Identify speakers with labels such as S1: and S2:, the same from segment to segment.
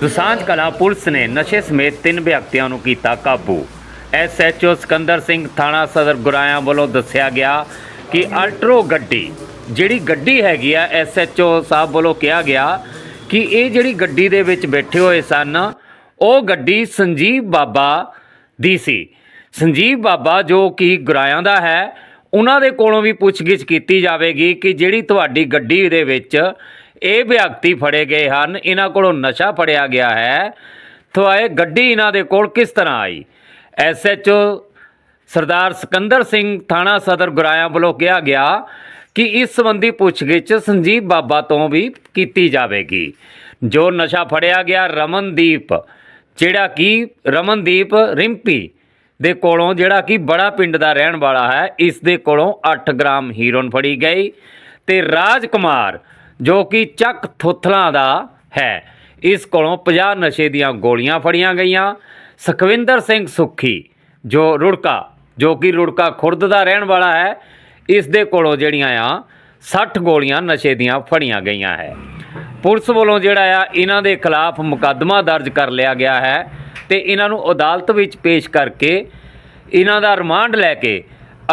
S1: ਦੁਸਾਂਝ ਕਲਾ ਪੁਲਿਸ ਨੇ ਨਸ਼ੇ ਸਮੇਤ ਤਿੰਨ ਵਿਅਕਤੀਆਂ ਨੂੰ ਕੀਤਾ ਕਾਬੂ। ਐਸਐਚਓ ਸਿਕੰਦਰ ਸਿੰਘ ਥਾਣਾ ਸਦਰ ਗੁਰਾਇਆ ਵੱਲੋਂ ਦੱਸਿਆ ਗਿਆ ਕਿ ਅਲਟਰੋ ਗੱਡੀ, ਜਿਹੜੀ ਗੱਡੀ ਹੈਗੀ ਆ ਐਸਐਚਓ ਸਾਹਿਬ ਵੱਲੋਂ ਕਿਹਾ ਗਿਆ ਕਿ ਇਹ ਜਿਹੜੀ ਗੱਡੀ ਦੇ ਵਿੱਚ ਬੈਠੇ ਹੋਏ ਸਨ, ਉਹ ਗੱਡੀ ਸੰਜੀਵ ਬਾਬਾ ਦੀ ਸੀ। ਸੰਜੀਵ ਬਾਬਾ ਜੋ ਕਿ ਗੁਰਾਇਆਂ ਦਾ ਹੈ, ਉਹਨਾਂ ਦੇ ਕੋਲੋਂ ਵੀ ਪੁੱਛਗਿੱਛ ਕੀਤੀ ਜਾਵੇਗੀ ਕਿ ਜਿਹੜੀ ਤੁਹਾਡੀ ਗੱਡੀ ਦੇ ਵਿੱਚ ਇਹ ਵਿਅਕਤੀ ਫੜੇ ਗਏ ਹਨ। ਇਹਨਾਂ ਕੋਲੋਂ ਨਸ਼ਾ ਫੜਿਆ ਗਿਆ ਹੈ। ਤਾਂ ਇਹ ਗੱਡੀ ਇਹਨਾਂ ਦੇ ਕੋਲ ਕਿਸ ਤਰ੍ਹਾਂ ਆਈ? ਐਸਐਚਓ ਸਰਦਾਰ ਸਿਕੰਦਰ ਸਿੰਘ ਥਾਣਾ ਸਦਰ ਗੁਰਾਇਆ ਵੱਲੋਂ ਕਿਹਾ ਗਿਆ ਕਿ ਇਸ ਸੰਬੰਧੀ ਪੁੱਛਗਿੱਛ ਸੰਜੀਵ ਬਾਬਾ ਤੋਂ ਵੀ ਕੀਤੀ ਜਾਵੇਗੀ। ਜੋ ਨਸ਼ਾ ਫੜਿਆ ਗਿਆ ਰਮਨਦੀਪ, ਜਿਹੜਾ ਕਿ ਰਮਨਦੀਪ ਰਿੰਪੀ ਦੇ ਕੋਲੋਂ, ਜਿਹੜਾ ਕਿ ਬੜਾ ਪਿੰਡ ਦਾ ਰਹਿਣ ਵਾਲਾ ਹੈ, ਇਸ ਦੇ ਕੋਲੋਂ 8 ਗ੍ਰਾਮ ਹੀਰੋਨ ਫੜੀ ਗਈ ਤੇ ਰਾਜ ਕੁਮਾਰ ਜੋ ਕਿ ਚੱਕ ਥੋਥਲਾਂ ਦਾ ਹੈ। ਇਸ ਕੋਲੋਂ 50 ਨਸ਼ੇ ਦੀਆਂ ਗੋਲੀਆਂ ਫੜੀਆਂ ਗਈਆਂ। ਸੁਖਵਿੰਦਰ ਸਿੰਘ ਸੁੱਖੀ, ਜੋ ਰੁੜਕਾ, ਜੋ ਕਿ ਰੁੜਕਾ ਖੁਰਦ ਦਾ ਰਹਿਣ ਵਾਲਾ ਹੈ, ਇਸ ਦੇ ਕੋਲੋਂ ਜਿਹੜੀਆਂ ਆ 60 ਗੋਲੀਆਂ ਨਸ਼ੇ ਦੀਆਂ ਫੜੀਆਂ ਗਈਆਂ ਹੈ। ਪੁਲਿਸ ਵੱਲੋਂ ਜਿਹੜਾ ਆ, ਇਹਨਾਂ ਦੇ ਖਿਲਾਫ ਮੁਕੱਦਮਾ ਦਰਜ ਕਰ ਲਿਆ ਗਿਆ ਹੈ ਤੇ ਇਹਨਾਂ ਨੂੰ ਅਦਾਲਤ ਵਿੱਚ ਪੇਸ਼ ਕਰਕੇ ਇਹਨਾਂ ਦਾ ਰਿਮਾਂਡ ਲੈ ਕੇ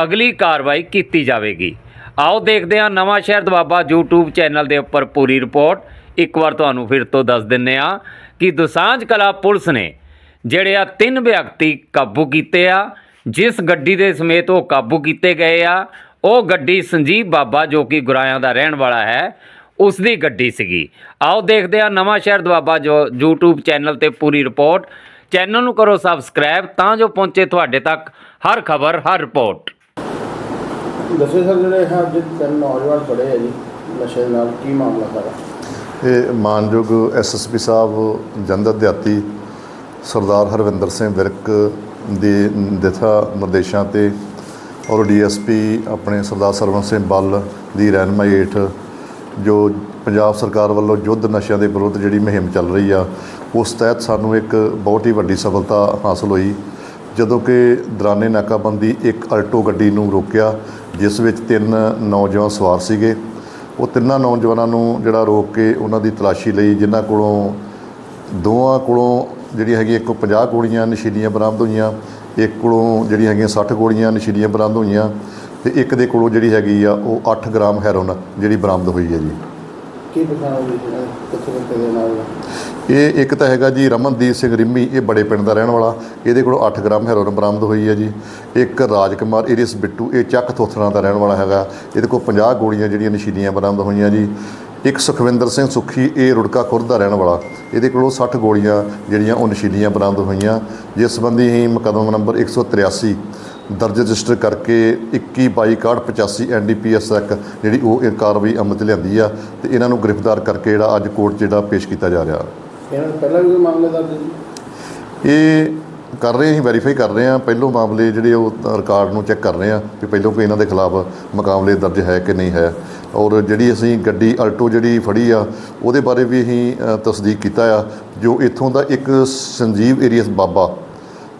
S1: ਅਗਲੀ ਕਾਰਵਾਈ ਕੀਤੀ ਜਾਵੇਗੀ। ਆਓ ਦੇਖਦੇ ਹਾਂ ਨਵਾਂ ਸ਼ਹਿਰ ਦਵਾਬਾ YouTube ਚੈਨਲ ਦੇ ਉੱਪਰ ਪੂਰੀ ਰਿਪੋਰਟ। ਇੱਕ ਵਾਰ ਤੁਹਾਨੂੰ ਫਿਰ ਤੋਂ ਦੱਸ ਦਿੰਨੇ ਆ ਕਿ ਦੁਸਾਂਝ ਕਲਾ ਪੁਲਿਸ ਨੇ ਜਿਹੜੇ ਆ ਤਿੰਨ ਵਿਅਕਤੀ ਕਾਬੂ ਕੀਤੇ ਆ, ਜਿਸ ਗੱਡੀ ਦੇ ਸਮੇਤ ਉਹ ਕਾਬੂ ਕੀਤੇ ਗਏ ਆ। ਉਹ ਗੱਡੀ ਸੰਜੀਵ ਬਾਬਾ ਜੋ ਕਿ ਗੁਰਾਇਆਂ ਦਾ ਰਹਿਣ ਵਾਲਾ ਹੈ, ਉਸ ਦੀ ਗੱਡੀ ਸੀਗੀ। ਆਓ ਦੇਖਦੇ ਹਾਂ ਨਵਾਂ ਸ਼ਹਿਰ ਦਵਾਬਾ ਜੋ YouTube ਚੈਨਲ ਤੇ ਪੂਰੀ ਰਿਪੋਰਟ। ਚੈਨਲ ਨੂੰ ਕਰੋ ਸਬਸਕ੍ਰਾਈਬ, ਤਾਂ ਜੋ ਪਹੁੰਚੇ ਤੁਹਾਡੇ ਤੱਕ ਹਰ ਖਬਰ, ਹਰ ਰਿਪੋਰਟ।
S2: ਦੱਸੇ ਸਰ ਜਿਹੜੇ ਹੈ ਅੱਜ ਤਿੰਨ ਨੌਜਵਾਨ ਫੜੇ ਆ ਜੀ, ਨਸ਼ੇ ਨਾਲ ਕੀ ਮਾਮਲਾ ਸਾਰਾ?
S3: ਇਹ ਮਾਨਯੋਗ ਐਸਐਸਪੀ ਸਾਹਿਬ ਜੰਦਰ ਦਿਹਾਤੀ ਸਰਦਾਰ ਹਰਵਿੰਦਰ ਸਿੰਘ ਵਿਰਕ ਦੇ ਦਿਸ਼ਾ ਨਿਰਦੇਸ਼ਾਂ ਤੇ ਔਰ ਡੀਐਸਪੀ ਆਪਣੇ ਸਰਦਾਰ ਸਰਵਨ ਸਿੰਘ ਬੱਲ ਦੀ ਰਹਿਨਮਾਈ ਹੇਠ ਜੋ ਪੰਜਾਬ ਸਰਕਾਰ ਵੱਲੋਂ ਯੁੱਧ ਨਸ਼ਿਆਂ ਦੇ ਵਿਰੁੱਧ ਜਿਹੜੀ ਮੁਹਿੰਮ ਚੱਲ ਰਹੀ ਆ, ਉਸ ਤਹਿਤ ਸਾਨੂੰ ਇੱਕ ਬਹੁਤ ਹੀ ਵੱਡੀ ਸਫਲਤਾ ਹਾਸਲ ਹੋਈ। ਜਦੋਂ ਕਿ ਦਰਾਨੇ ਨਾਕਾਬੰਦੀ ਇੱਕ ਅਲਟੋ ਗੱਡੀ ਨੂੰ ਰੋਕਿਆ, ਜਿਸ ਵਿੱਚ ਤਿੰਨ ਨੌਜਵਾਨ ਸਵਾਰ ਸੀਗੇ। ਉਹ ਤਿੰਨਾਂ ਨੌਜਵਾਨਾਂ ਨੂੰ ਜਿਹੜਾ ਰੋਕ ਕੇ ਉਹਨਾਂ ਦੀ ਤਲਾਸ਼ੀ ਲਈ, ਜਿਨ੍ਹਾਂ ਕੋਲੋਂ ਦੋਵਾਂ ਕੋਲੋਂ ਜਿਹੜੀ ਹੈਗੀ ਇੱਕ 50 ਗੋਲੀਆਂ ਨਸ਼ੀਲੀਆਂ ਬਰਾਮਦ ਹੋਈਆਂ, ਇੱਕ ਕੋਲੋਂ ਜਿਹੜੀ ਹੈਗੀਆਂ 60 ਗੋਲੀਆਂ ਨਸ਼ੀਲੀਆਂ ਬਰਾਮਦ ਹੋਈਆਂ ਤੇ ਇੱਕ ਦੇ ਕੋਲੋਂ ਜਿਹੜੀ ਹੈਗੀ ਆ, ਉਹ 8 ਗ੍ਰਾਮ ਹੈਰੋਨ ਜਿਹੜੀ ਬਰਾਮਦ ਹੋਈ ਹੈ ਜੀ।
S2: ਕੀ ਪਛਾਣ ਹੋਈ ਕਿੱਥੇ ਦੇ ਨਾਲ
S3: ਇਹ ਇੱਕ ਤਾਂ ਹੈਗਾ ਜੀ ਰਮਨਦੀਪ ਸਿੰਘ ਰਿੰਮੀ, ਇਹ ਬੜੇ ਪਿੰਡ ਦਾ ਰਹਿਣ ਵਾਲਾ। ਇਹਦੇ ਕੋਲੋਂ 8 ਗ੍ਰਾਮ ਹੈਰੋਇਨ ਬਰਾਮਦ ਹੋਈ ਹੈ ਜੀ। ਇੱਕ ਰਾਜਕੁਮਾਰ ਇਰਿਸ ਬਿੱਟੂ, ਇਹ ਚੱਕ ਥੋਥਰਾਂ ਦਾ ਰਹਿਣ ਵਾਲਾ ਹੈਗਾ। ਇਹਦੇ ਕੋਲ 50 ਗੋਲੀਆਂ ਜਿਹੜੀਆਂ ਨਸ਼ੀਲੀਆਂ ਬਰਾਮਦ ਹੋਈਆਂ ਜੀ। ਇੱਕ ਸੁਖਵਿੰਦਰ ਸਿੰਘ ਸੁੱਖੀ ਇਹ ਰੁੜਕਾ ਖੁਰਦ ਦਾ ਰਹਿਣ ਵਾਲਾ। ਇਹਦੇ ਕੋਲੋਂ 60 ਗੋਲੀਆਂ ਜਿਹੜੀਆਂ ਉਹ ਨਸ਼ੀਲੀਆਂ ਬਰਾਮਦ ਹੋਈਆਂ। ਜਿਸ ਸੰਬੰਧੀ ਹੀ ਮੁਕੱਦਮਾ ਨੰਬਰ 183 ਦਰਜ ਰਜਿਸਟਰ ਕਰਕੇ 21 22 85 ਐਨਡੀਪੀਐਸ ਤੱਕ ਜਿਹੜੀ ਉਹ ਇਹ ਕਾਰਵਾਈ ਅਮਲ 'ਚ ਲਿਆਂਦੀ ਆ ਤੇ ਇਹਨਾਂ ਨੂੰ ਗ੍ਰਿਫਤਾਰ ਕਰਕੇ ਜਿਹੜਾ ਅੱਜ ਕੋਰਟ ਜਿਹੜਾ ਪੇਸ਼ ਕੀਤਾ ਜਾ ਰਿਹਾ।
S2: ਇਹਨਾਂ ਨੂੰ ਪਹਿਲਾਂ ਵੀ ਕੋਈ ਮਾਮਲੇ ਦਰਜ
S3: ਇਹ ਕਰ ਰਹੇ ਅਸੀਂ ਵੈਰੀਫਾਈ ਕਰ ਰਹੇ ਹਾਂ। ਪਹਿਲੋਂ ਮਾਮਲੇ ਜਿਹੜੇ ਉਹ ਰਿਕਾਰਡ ਨੂੰ ਚੈੱਕ ਕਰ ਰਹੇ ਹਾਂ ਕਿ ਪਹਿਲੋਂ ਕੋਈ ਇਹਨਾਂ ਦੇ ਖਿਲਾਫ ਮੁਕਾਬਲੇ ਦਰਜ ਹੈ ਕਿ ਨਹੀਂ ਹੈ। ਔਰ ਜਿਹੜੀ ਅਸੀਂ ਗੱਡੀ ਅਲਟੋ ਜਿਹੜੀ ਫੜੀ ਆ ਉਹਦੇ ਬਾਰੇ ਵੀ ਅਸੀਂ ਤਸਦੀਕ ਕੀਤਾ ਆ ਜੋ ਇੱਥੋਂ ਦਾ ਇੱਕ ਸੰਜੀਵ ਏਰੀਅਸ ਬਾਬਾ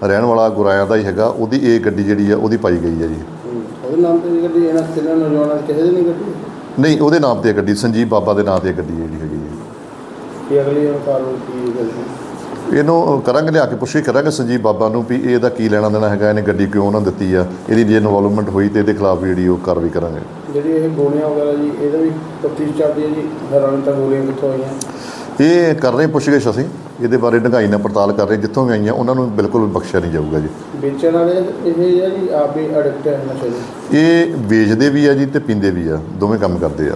S3: ਰਹਿਣ ਵਾਲਾ ਗੁਰਾਇਆਂ ਦਾ ਹੀ ਹੈਗਾ ਉਹਦੀ ਇਹ ਗੱਡੀ ਜਿਹੜੀ ਆ ਉਹਦੀ ਪਾਈ ਗਈ ਹੈ ਜੀ।
S2: ਹੂੰ। ਉਹਦੇ ਨਾਮ ਤੇ ਗੱਡੀ ਇਹਨਾਂ ਤਿੰਨਾਂ ਨੌਜਵਾਨਾਂ ਕਿਸੇ ਦੀ ਨਹੀਂ ਗੱਡੀ?
S3: ਨਹੀਂ ਉਹਦੇ ਨਾਮ ਤੇ ਗੱਡੀ ਸੰਜੀਵ ਬਾਬਾ ਦੇ ਨਾਮ ਤੇ ਗੱਡੀ ਜਿਹੜੀ ਹੈਗੀ ਹੈ
S2: ਕੀ ਅਗਲੀ ਕਾਰਵਾਈ ਕੀ ਗੱਡੀ
S3: ਇਹਨੂੰ ਕਰਾਂਗੇ ਲਿਆ ਕੇ ਪੁੱਛੀ ਕਰਾਂਗੇ ਸੰਜੀਵ ਬਾਬਾ ਨੂੰ ਵੀ ਇਹਦਾ ਕੀ ਲੈਣਾ ਦੇਣਾ ਹੈਗਾ ਇਹਨੇ ਗੱਡੀ ਕਿਉਂ ਨਾ ਦਿੱਤੀ ਆ? ਇਹਦੀ ਜੇ ਇਨਵੋਲਵਮੈਂਟ ਹੋਈ ਤੇ ਇਹਦੇ ਖਿਲਾਫ ਜਿਹੜੀ ਉਹ ਕਾਰਵਾਈ ਕਰਾਂਗੇ।
S2: ਜਿਹੜੀ ਇਹ ਗੋਲੀਆਂ ਵਗੈਰਾ ਜੀ ਇਹਦਾ ਵੀ ਤਫਤੀਸ਼ ਚੱਲਦੀ ਹੈ ਜੀ ਹੈਰਾਨ ਤਾਂ ਗੋਲੀਆਂ ਕਿੱਥੋਂ ਆਈਆਂ?
S3: ਇਹ ਕਰ ਰਹੇ ਪੁੱਛਗਿੱਛ ਅਸੀਂ ਇਹਦੇ ਬਾਰੇ ਢੰਗਾਈ ਨਾਲ ਪੜਤਾਲ ਕਰ ਰਹੇ ਜਿੱਥੋਂ ਵੀ ਆਈਆਂ ਉਹਨਾਂ ਨੂੰ ਬਿਲਕੁਲ ਬਖਸ਼ਿਆ ਨਹੀਂ ਜਾਊਗਾ ਜੀ।
S2: ਵੇਚਣ ਵਾਲੇ ਇਹ ਹੈ ਜੀ ਆਪ ਵੀ ਅਡਿਕਟ ਹੈ ਨਸ਼ੇ ਦੇ?
S3: ਇਹ ਵੇਚਦੇ ਵੀ ਆ ਜੀ ਤੇ ਪੀਂਦੇ ਵੀ ਆ ਦੋਵੇਂ ਕੰਮ ਕਰਦੇ ਆ।